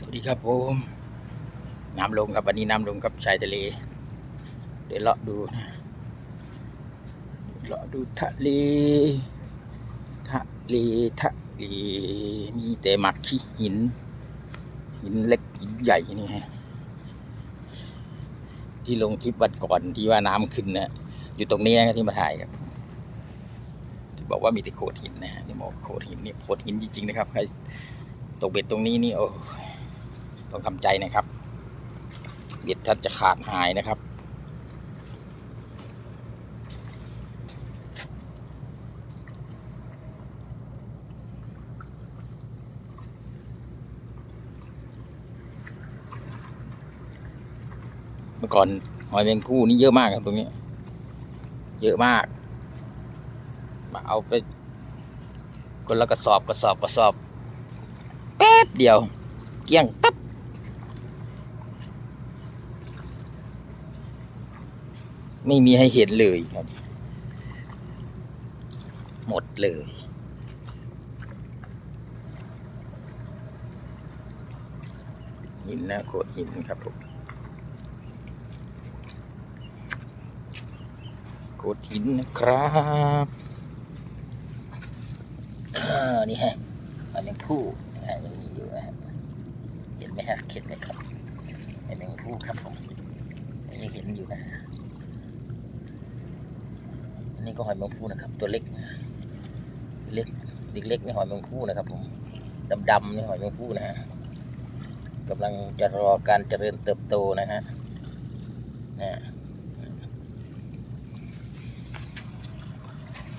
สวัสดีครับผม น้ำลงครับวันนี้น้ำลงครับชายทะเล เดี๋ยวเลาะดูนะเลาะดูทะเล ทะเลทะเลมีแต่หมักขี้หิน หินเล็กหินใหญ่นี่ฮะที่ลงคลิปวันก่อนที่ว่าน้ำขึ้นนะอยู่ตรงนี้นะที่มาถ่ายครับที่บอกว่ามีแต่โขดหินนะฮะนี่บอกโขดหินนี่โขดหินจริงๆนะครับใครตกเบ็ดตรงนี้นี่โอ้ ต้องทำใจนะครับเบ็ดท่านจะขาดหายนะครับเมื่อก่อนหอยแมงผู้นี่เยอะมากครับตรงนี้ เยอะมากมาเอาไปคนละกระสอบกระสอบกระสอบแป๊บเดียว เกลี้ยงตับ ไม่มีให้เห็นเลยครับ หมดเลย หินนะโขดหินครับผมโขดหินนะครับนี่ฮะอันนี้ผู้นะฮะยังมีอยู่นะฮะเห็นไหมฮะเข็ดไหมครับอันนี้ผู้ครับผมยังเห็นอยู่นะ นนี้ก็หอยแมงผู้นะครับ ตัวเล็กเล็กเล็กๆนี่หอยแมงผู้นะครับผมดำๆนี่หอยแมงผู้นะฮะกำลังจะรอการเจริญเติบโตนะฮะนะ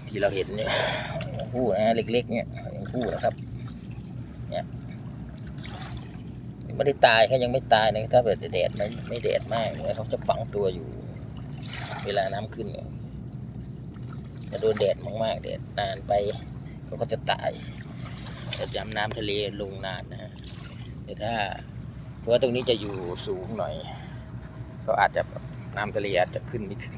ที่เราเห็นเนี่ยผู้นะเล็กๆเนี่ยยังผู้นะครับเนี่ยไม่ได้ตายเขายังไม่ตายนะถ้าแบบแดดไม่ไม่แดดมากเนี่ยเขาจะฝังตัวอยู่ เวลาน้ำขึ้นเนี่ย จะโดนแดดมากๆแดดนานไปเขาก็จะตายแต่ยำน้ำทะเลลงนานนะฮะแต่ถ้าเพราะว่าตรงนี้จะอยู่สูงหน่อย ก็อาจจะน้ำทะเลอาจจะขึ้นไม่ถึง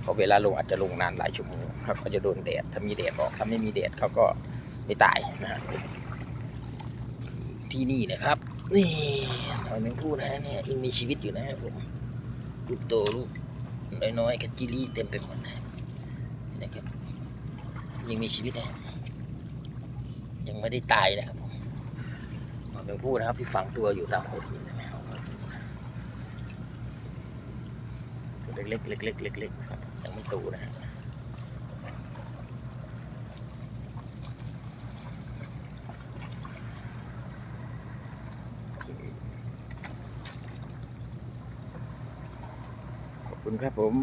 เพราะเวลาลงอาจจะลงนานหลายชั่วโมงครับเขาจะโดนแดดถ้ามีแดดออกถ้าไม่มีแดดเขาก็ไม่ตายนะฮะที่นี่นะครับนี่หอยแมงผู้นะฮะเนี่ยยังมีชีวิตอยู่นะฮะผมลูกโตลูกน้อยๆกับจิลี่เต็มไปหมดนะ นะครับ ยังมีชีวิตนะยังไม่ได้ตายนะครับผมหอยแมงผู้นะครับที่ฝังตัวอยู่ตามโขดหินนะครับเล็กๆเล็กๆเล็กๆนะครับยังไม่โตนะฮะขอบคุณครับผม